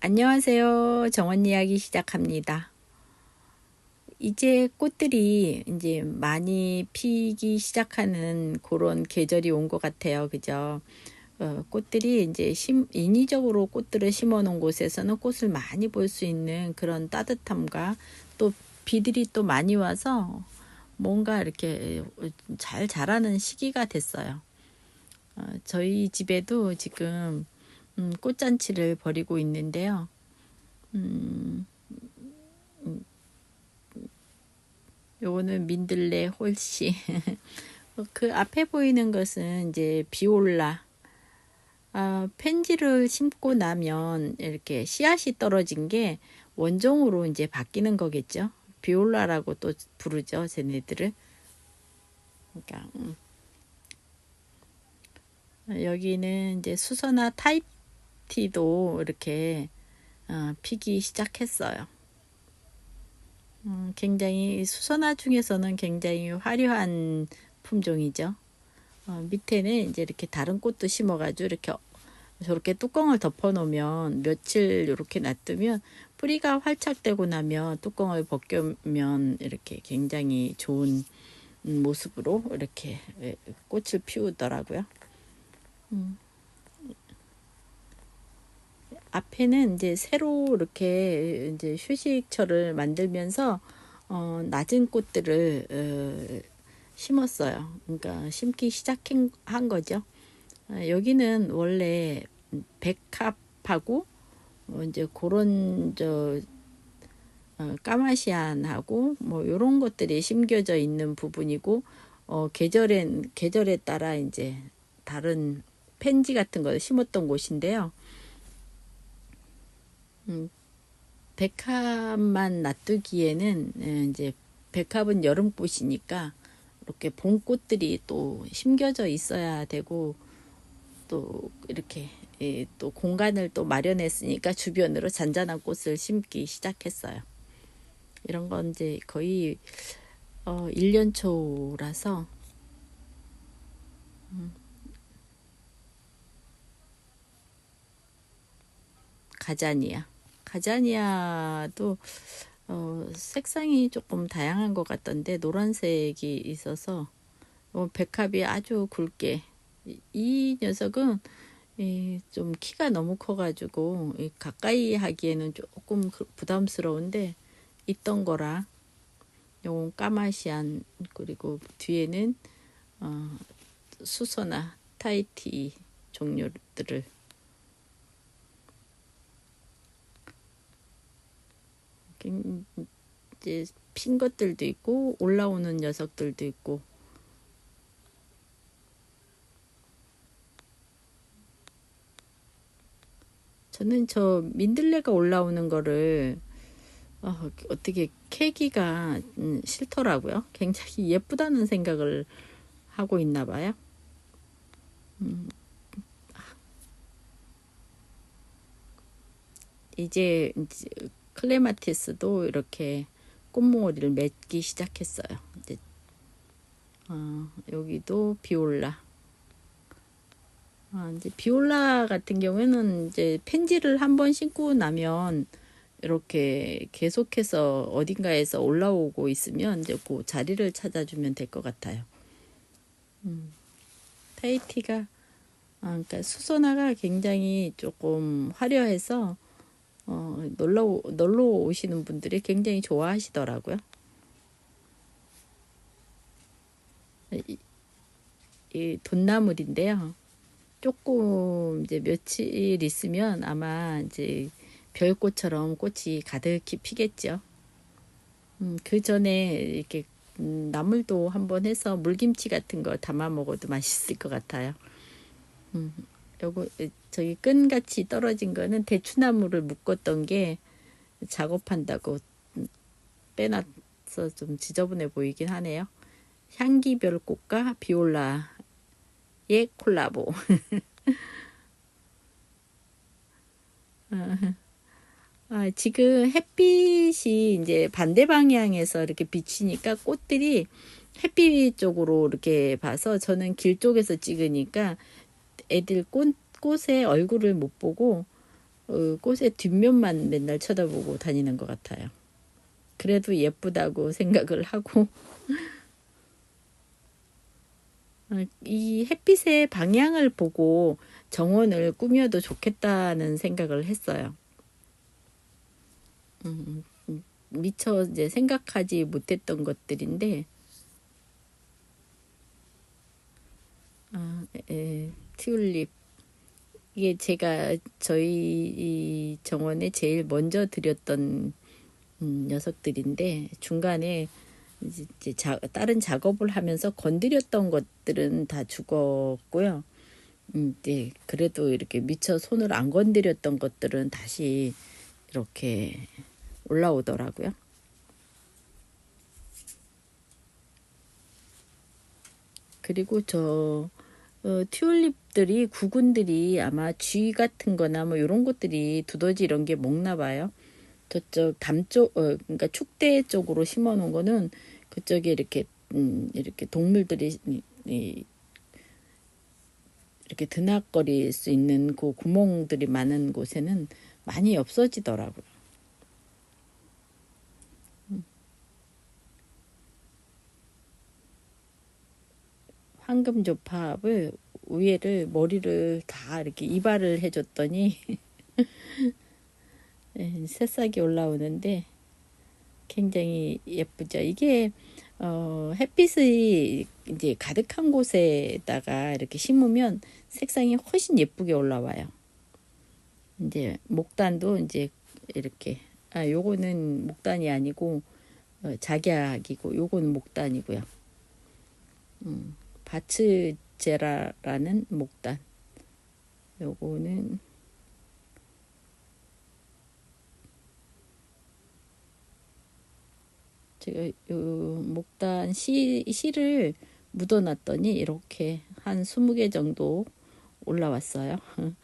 안녕하세요. 정원 이야기 시작합니다. 이제 꽃들이 이제 많이 피기 시작하는 그런 계절이 온 것 같아요. 그죠? 어, 꽃들이 이제 심, 인위적으로 꽃들을 심어 놓은 곳에서는 꽃을 많이 볼 수 있는 그런 따뜻함과 또 비들이 또 많이 와서 뭔가 이렇게 잘 자라는 시기가 됐어요. 어, 저희 집에도 지금 음, 꽃잔치를 벌이고 있는데요. 음, 음, 요거는 민들레 홀씨. 그 앞에 보이는 것은 이제 비올라. 아, 펜지를 심고 나면 이렇게 씨앗이 떨어진 게 원종으로 이제 바뀌는 거겠죠. 비올라라고 또 부르죠, 쟤네들을. 그러니까 음. 여기는 이제 수선화 타입 티도 이렇게 어, 피기 시작했어요. 음, 굉장히 수선화 중에서는 굉장히 화려한 품종이죠. 어, 밑에는 이제 이렇게 다른 꽃도 심어가지고 이렇게 저렇게 뚜껑을 덮어 놓으면 며칠 이렇게 놔두면 뿌리가 활착되고 나면 뚜껑을 벗겨면 이렇게 굉장히 좋은 모습으로 이렇게 꽃을 피우더라고요. 음. 앞에는 이제 새로 이렇게 이제 휴식처를 만들면서 어, 낮은 꽃들을 어, 심었어요. 그러니까 심기 시작한 거죠. 어, 여기는 원래 백합하고 어, 이제 그런 저 어, 까마시안하고 뭐 이런 것들이 심겨져 있는 부분이고 어, 계절엔 계절에 따라 이제 다른 펜지 같은 걸 심었던 곳인데요. 음, 백합만 놔두기에는 예, 이제 백합은 여름꽃이니까 이렇게 봄꽃들이 또 심겨져 있어야 되고 또 이렇게 예, 또 공간을 또 마련했으니까 주변으로 잔잔한 꽃을 심기 시작했어요. 이런 건 이제 거의 어, 1년 초라서 음, 가자니아. 가자니아도 어, 색상이 조금 다양한 것 같던데 노란색이 있어서 어, 백합이 아주 굵게. 이, 이 녀석은 이, 좀 키가 너무 커가지고 이, 가까이 하기에는 조금 그 부담스러운데 있던 거라. 요건 까마시안 그리고 뒤에는 어, 수서나 타이티 종류들을 이제 핀 것들도 있고 올라오는 녀석들도 있고 저는 저 민들레가 올라오는 거를 어, 떻게 캐기가 음, 싫더라고요. 굉장히 예쁘다는 생각을 하고 있나 봐요. 음. 이제, 이제 클레마티스도 이렇게 꽃몽오리를 맺기 시작했어요. 이제 어, 여기도 비올라. 아, 이제 비올라 같은 경우에는 이제 펜지를 한번 신고 나면 이렇게 계속해서 어딘가에서 올라오고 있으면 이제 그 자리를 찾아주면 될 것 같아요. 음, 타이티가 아, 그러니까 수선화가 굉장히 조금 화려해서 어, 놀러, 놀러 오시는 분들이 굉장히 좋아하시더라고요. 이, 이 돈나물인데요. 조금 이제 며칠 있으면 아마 이제 별꽃처럼 꽃이 가득히 피겠죠. 음, 그 전에 이렇게 음, 나물도 한번 해서 물김치 같은 거 담아 먹어도 맛있을 것 같아요. 음, 요거 저기 끈같이 떨어진 거는 대추나무를 묶었던 게 작업한다고 빼놔서 좀 지저분해 보이긴 하네요. 향기별 꽃과 비올라의 콜라보. 아, 지금 햇빛이 이제 반대 방향에서 이렇게 비치니까 꽃들이 햇빛 쪽으로 이렇게 봐서 저는 길 쪽에서 찍으니까 애들 꽃, 꽃의 얼굴을 못 보고 어, 꽃의 뒷면만 맨날 쳐다보고 다니는 것 같아요. 그래도 예쁘다고 생각을 하고 어, 이 햇빛의 방향을 보고 정원을 꾸며도 좋겠다는 생각을 했어요. 음, 음, 미처 이제 생각하지 못했던 것들인데 아, 에, 튤립 이게 제가 저희 정원에 제일 먼저 드렸던 음, 녀석들인데 중간에 이제 자, 다른 작업을 하면서 건드렸던 것들은 다 죽었고요. 음, 네, 그래도 이렇게 미처 손을 안 건드렸던 것들은 다시 이렇게 올라오더라고요. 그리고 저 어, 튤립 들이 구근들이 아마 쥐 같은 거나 뭐 이런 것들이 두더지 이런 게 먹나 봐요. 저쪽 담쪽 어, 그러니까 축대 쪽으로 심어 놓은 거는 그쪽에 이렇게 음, 이렇게 동물들이 이, 이렇게 드나거릴 수 있는 그 구멍들이 많은 곳에는 많이 없어지더라고요. 음. 황금조팝을 위에를 머리를 다 이렇게 이발을 해줬더니 예, 새싹이 올라오는데 굉장히 예쁘죠. 이게 어, 햇빛이 이제 가득한 곳에다가 이렇게 심으면 색상이 훨씬 예쁘게 올라와요. 이제 목단도 이제 이렇게 아 요거는 목단이 아니고 어, 작약이고 요거는 목단이고요. 음, 바츠 제라라는 목단. 요거는 제가 요 목단 씨, 씨를 묻어놨더니 이렇게 한 20개 정도 올라왔어요.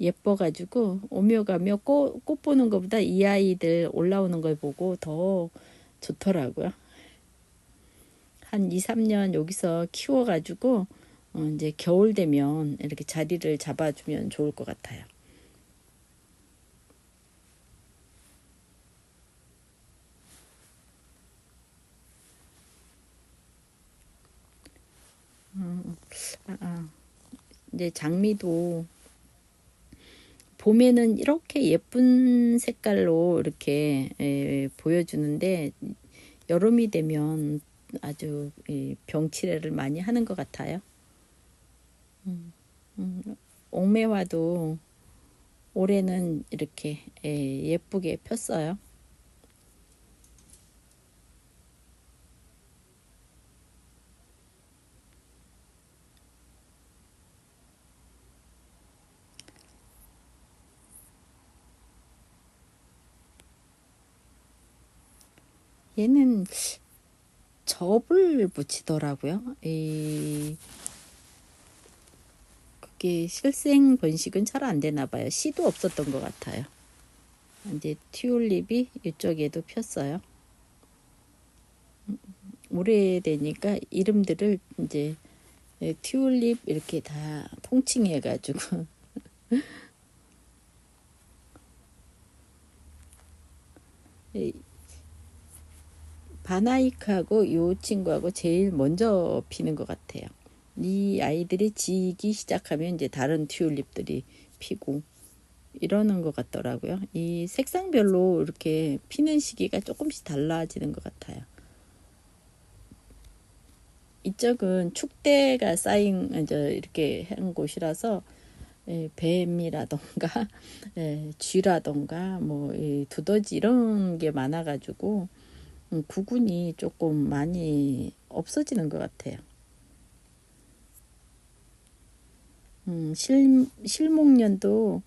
예뻐가지고 오며 가며 꽃, 꽃 보는 것보다 이 아이들 올라오는 걸 보고 더 좋더라고요. 한 2, 3년 여기서 키워가지고 어, 이제 겨울 되면 이렇게 자리를 잡아주면 좋을 것 같아요. 음, 아, 아. 이제 장미도 봄에는 이렇게 예쁜 색깔로 이렇게 에, 보여주는데 여름이 되면 아주 이, 병치레를 많이 하는 것 같아요. 음, 음, 옥매화도 올해는 이렇게 에, 예쁘게 폈어요. 얘는 접을 붙이더라고요. 이 그게 실생 번식은 잘 안 되나 봐요. 씨도 없었던 것 같아요. 이제 튤립이 이쪽에도 폈어요. 오래되니까 이름들을 이제 튤립 이렇게 다 통칭해가지고 바나이크하고 이 친구하고 제일 먼저 피는 것 같아요. 이 아이들이 지기 시작하면 이제 다른 튤립들이 피고 이러는 것 같더라고요. 이 색상별로 이렇게 피는 시기가 조금씩 달라지는 것 같아요. 이쪽은 축대가 쌓인 이제 이렇게 한 곳이라서 예, 뱀이라던가 예, 쥐라던가 뭐 두더지 이런 게 많아가지고 음, 구근이 조금 많이 없어지는 것 같아요. 음, 실, 실목년도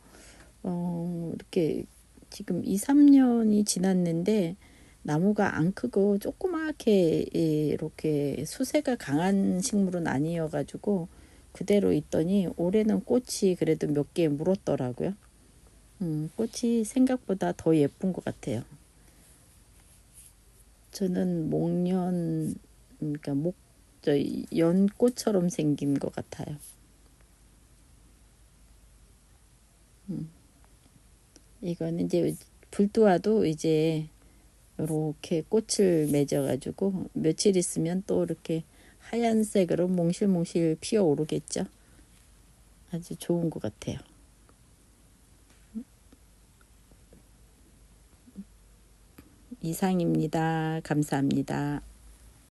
어, 이렇게 지금 2, 3년이 지났는데 나무가 안 크고 조그맣게 이렇게 수세가 강한 식물은 아니어 가지고 그대로 있더니 올해는 꽃이 그래도 몇 개 물었더라고요. 음, 꽃이 생각보다 더 예쁜 것 같아요. 저는 목련 그러니까 목 저 연꽃처럼 생긴 것 같아요. 음. 이거는 이제 불도와도 이제 이렇게 꽃을 맺어가지고 며칠 있으면 또 이렇게 하얀색으로 몽실몽실 피어오르겠죠. 아주 좋은 것 같아요. 이상입니다. 감사합니다.